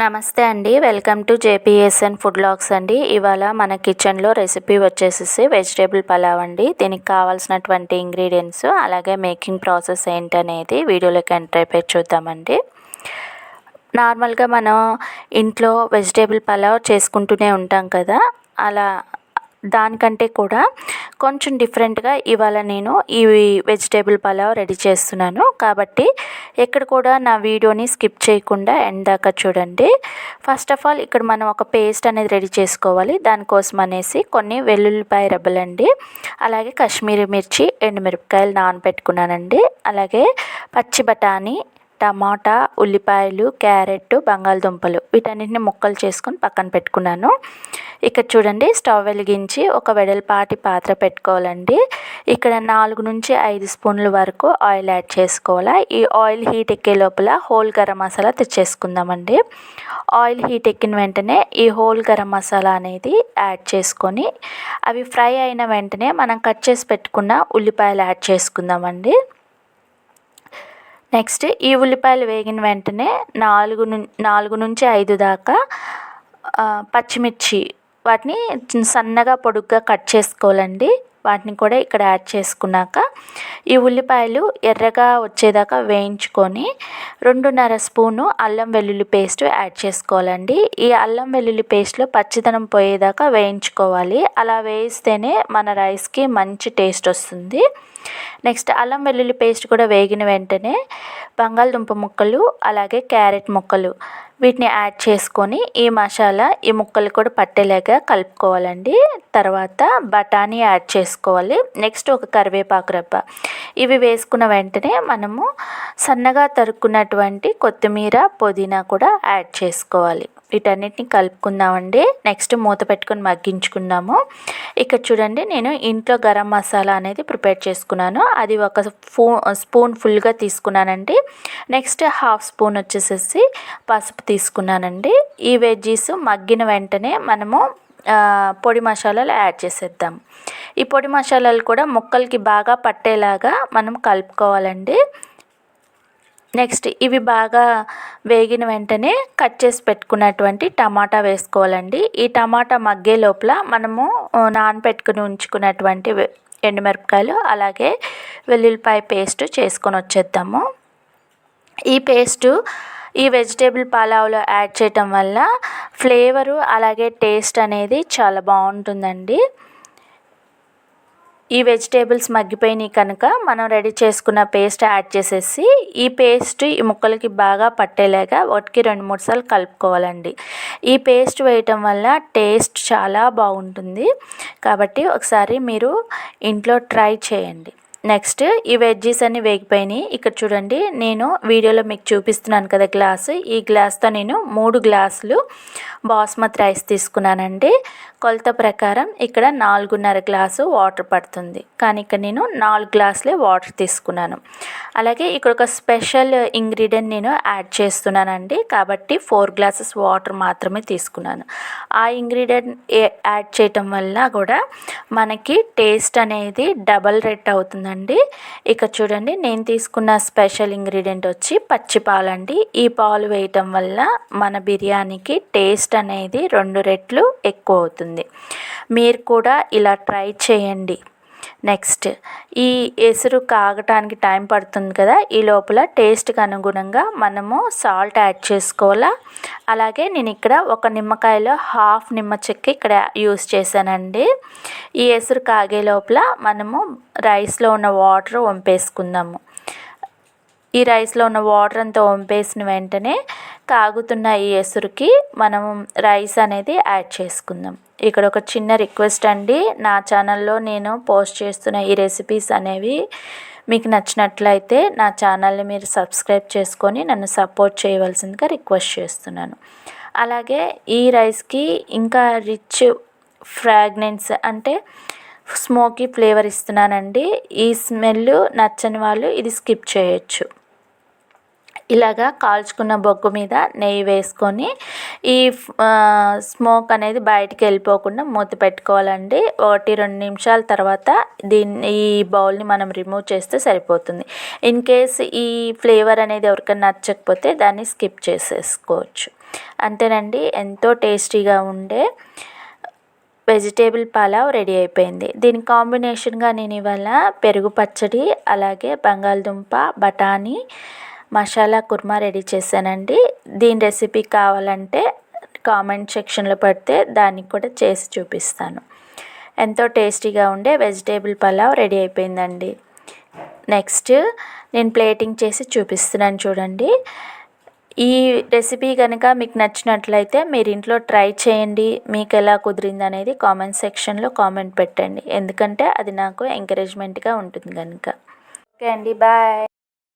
నమస్తే అండి. Welcome to JPSN food vlogs అండి. ఇవాళ మన కిచెన్లో రెసిపీ వచ్చేసేసి వెజిటేబుల్ పలావ్ అండి. దీనికి కావాల్సినటువంటి ఇంగ్రీడియంట్స్ అలాగే మేకింగ్ ప్రాసెస్ ఏంటనేది వీడియోలోకి ఎంటర్ అయిపోయి చూద్దామండి. నార్మల్గా మనం ఇంట్లో వెజిటేబుల్ పలావ్ చేసుకుంటూనే ఉంటాం కదా. అలా దానికంటే కూడా కొంచెం డిఫరెంట్గా ఇవాళ నేను ఈ వెజిటేబుల్ పలావ్ రెడీ చేస్తున్నాను. కాబట్టి ఎక్కడ కూడా నా వీడియోని స్కిప్ చేయకుండా ఎండ్ దాకా చూడండి. ఫస్ట్ ఆఫ్ ఆల్ ఇక్కడ మనం ఒక పేస్ట్ అనేది రెడీ చేసుకోవాలి. దానికోసం అనేసి కొన్ని వెల్లుల్లిపాయ రెబ్బలండి అలాగే కాశ్మీరీ మిర్చి ఎండుమిరపకాయలు నానబెట్టుకున్నానండి. అలాగే పచ్చి బఠానీ టమాటా ఉల్లిపాయలు క్యారెట్ బంగాళదుంపలు వీటన్నిటిని ముక్కలు చేసుకొని పక్కన పెట్టుకున్నాను. ఇక్కడ చూడండి స్టవ్ వెలిగించి ఒక వెడల్పాటి పాత్ర పెట్టుకోవాలండి. ఇక్కడ నాలుగు నుంచి ఐదు స్పూన్ల వరకు ఆయిల్ యాడ్ చేసుకోవాలి. ఈ ఆయిల్ హీట్ ఎక్కే లోపల హోల్ గరం మసాలా తెచ్చేసుకుందామండి. ఆయిల్ హీట్ ఎక్కిన వెంటనే ఈ హోల్ గరం మసాలా అనేది యాడ్ చేసుకొని అవి ఫ్రై అయిన వెంటనే మనం కట్ చేసి పెట్టుకున్న ఉల్లిపాయలు యాడ్ చేసుకుందామండి. నెక్స్ట్ ఈ ఉల్లిపాయలు వేగిన వెంటనే నాలుగు ను నాలుగు నుంచి ఐదు దాకా పచ్చిమిర్చి వాటిని సన్నగా పొడుగ్గా కట్ చేసుకోవాలండి. వాటిని కూడా ఇక్కడ యాడ్ చేసుకున్నాక ఈ ఉల్లిపాయలు ఎర్రగా వచ్చేదాకా వేయించుకొని రెండున్నర స్పూను అల్లం వెల్లుల్లి పేస్ట్ యాడ్ చేసుకోవాలండి. ఈ అల్లం వెల్లుల్లి పేస్ట్లో పచ్చిదనం పోయేదాకా వేయించుకోవాలి. అలా వేయిస్తేనే మన రైస్కి మంచి టేస్ట్ వస్తుంది. నెక్స్ట్ అల్లం వెల్లుల్లి పేస్ట్ కూడా వేగిన వెంటనే బంగాళదుంప ముక్కలు అలాగే క్యారెట్ ముక్కలు వీటిని యాడ్ చేసుకొని ఈ మసాలా ఈ ముక్కలు కూడా పట్టేలాగా కలుపుకోవాలండి. తర్వాత బఠానీ యాడ్ చేసుకోవాలి. నెక్స్ట్ ఒక కరివేపాకు రబ్బ ఇవి వేసుకున్న వెంటనే మనము సన్నగా తరుక్కున్నటువంటి కొత్తిమీర పుదీనా కూడా యాడ్ చేసుకోవాలి. వీటన్నిటిని కలుపుకుందామండి. నెక్స్ట్ మూత పెట్టుకొని మగ్గించుకుందాము. ఇక్కడ చూడండి నేను ఇంట్లో గరం మసాలా అనేది ప్రిపేర్ చేసుకున్నాను. అది ఒక ఫూ స్పూన్ ఫుల్గా తీసుకున్నానండి. నెక్స్ట్ హాఫ్ స్పూన్ వచ్చేసేసి పసుపు తీసుకున్నానండి. ఈ వెజ్జీస్ మగ్గిన వెంటనే మనము పొడి మసాలాలు యాడ్ చేసేద్దాం. ఈ పొడి మసాలాలు కూడా ముక్కలకి బాగా పట్టేలాగా మనం కలుపుకోవాలండి. నెక్స్ట్ ఇవి బాగా వేగిన వెంటనే కట్ చేసి పెట్టుకున్నటువంటి టమాటా వేసుకోవాలండి. ఈ టమాటా మగ్గే లోపల మనము నానబెట్టుకుని ఉంచుకున్నటువంటి ఎండుమిరపకాయలు అలాగే వెల్లుల్లిపాయ పేస్ట్ చేసుకొని వచ్చేద్దాము. ఈ పేస్టు ఈ వెజిటేబుల్ పలావ్లో యాడ్ చేయటం వల్ల ఫ్లేవరు అలాగే టేస్ట్ అనేది చాలా బాగుంటుందండి. ఈ వెజిటేబుల్స్ మగ్గిపోయినాయి కనుక మనం రెడీ చేసుకున్న పేస్ట్ యాడ్ చేసేసి ఈ పేస్ట్ ఈ ముక్కలకి బాగా పట్టేలాగా ఒకటికి రెండు మూడు సార్లు కలుపుకోవాలండి. ఈ పేస్ట్ వేయటం వల్ల టేస్ట్ చాలా బాగుంటుంది. కాబట్టి ఒకసారి మీరు ఇంట్లో ట్రై చేయండి. నెక్స్ట్ ఈ వెజ్జీస్ అన్ని వేగిపోయినాయి. ఇక్కడ చూడండి నేను వీడియోలో మీకు చూపిస్తున్నాను కదా గ్లాసు ఈ గ్లాస్తో నేను మూడు గ్లాసులు బాస్మతి రైస్ తీసుకున్నానండి. కొలత ప్రకారం ఇక్కడ నాలుగున్నర గ్లాసు వాటర్ పడుతుంది. కానీ ఇక్కడ నేను నాలుగు గ్లాసులే వాటర్ తీసుకున్నాను. అలాగే ఇక్కడ ఒక స్పెషల్ ఇంగ్రీడియంట్ నేను యాడ్ చేస్తున్నానండి. కాబట్టి ఫోర్ గ్లాసెస్ వాటర్ మాత్రమే తీసుకున్నాను. ఆ ఇంగ్రీడియంట్ యాడ్ చేయటం వల్ల కూడా మనకి టేస్ట్ అనేది డబల్ రెట్ అవుతుందండి. అండి ఇక చూడండి నేను తీసుకున్న స్పెషల్ ఇంగ్రీడియంట్ వచ్చి పచ్చి పాలండి. ఈ పాలు వేయటం వల్ల మన బిర్యానీకి టేస్ట్ అనేది రెండు రెట్లు ఎక్కువ అవుతుంది. మీరు కూడా ఇలా ట్రై చేయండి. నెక్స్ట్. ఈ ఎసురు కాగటానికి టైం పడుతుంది కదా ఈ లోపల టేస్ట్కి అనుగుణంగా మనము సాల్ట్ యాడ్ చేసుకోవాలా? అలాగే నేను ఇక్కడ ఒక నిమ్మకాయలో హాఫ్ నిమ్మ చెక్క ఇక్కడ యూస్ చేశానండి. ఈ ఎసురు కాగే లోపల మనము రైస్లో ఉన్న వాటర్ వంపేసుకుందాము. ఈ రైస్లో ఉన్న వాటర్ అంతా వంపేసిన వెంటనే కాగుతున్నాయి ఈ ఎసురుకి మనం రైస్ అనేది యాడ్ చేసుకుందాం. ఇక్కడ ఒక చిన్న రిక్వెస్ట్ అండి. నా ఛానల్లో నేను పోస్ట్ చేస్తున్న ఈ రెసిపీస్ అనేవి మీకు నచ్చినట్లయితే నా ఛానల్ని మీరు సబ్స్క్రైబ్ చేసుకొని నన్ను సపోర్ట్ చేయవలసిందిగా రిక్వెస్ట్ చేస్తున్నాను. అలాగే ఈ రైస్కి ఇంకా రిచ్ ఫ్రాగ్నెన్స్ అంటే స్మోకీ ఫ్లేవర్ ఇస్తున్నానండి. ఈ స్మెల్ నచ్చని వాళ్ళు ఇది స్కిప్ చేయొచ్చు. ఇలాగా కాల్చుకున్న బొగ్గు మీద నెయ్యి వేసుకొని ఈ స్మోక్ అనేది బయటికి వెళ్ళిపోకుండా మూత పెట్టుకోవాలండి. ఒకటి రెండు నిమిషాల తర్వాత దీన్ని ఈ బౌల్ని మనం రిమూవ్ చేస్తే సరిపోతుంది. ఇన్ కేస్ ఈ ఫ్లేవర్ అనేది ఎవరికైనా నచ్చకపోతే దాన్ని స్కిప్ చేసేసుకోవచ్చు. అంతేనండి. ఎంతో టేస్టీగా ఉండే వెజిటేబుల్ పలావ్ రెడీ అయిపోయింది. దీని కాంబినేషన్గా నేను ఇవాళ పెరుగు పచ్చడి అలాగే బంగాళదుంప బఠానీ మసాలా కుర్మా రెడీ చేశానండి. దీని రెసిపీ కావాలంటే కామెంట్ సెక్షన్లో పెడితే దానికి కూడా చేసి చూపిస్తాను. ఎంతో టేస్టీగా ఉండే వెజిటేబుల్ పలావ్ రెడీ అయిపోయిందండి. నెక్స్ట్ నేను ప్లేటింగ్ చేసి చూపిస్తున్నాను చూడండి. ఈ రెసిపీ కనుక మీకు నచ్చినట్లయితే మీరు ఇంట్లో ట్రై చేయండి. మీకు ఎలా కుదిరింది అనేది కామెంట్ సెక్షన్లో కామెంట్ పెట్టండి. ఎందుకంటే అది నాకు ఎంకరేజ్మెంట్గా ఉంటుంది కనుక ఓకే అండి బాయ్.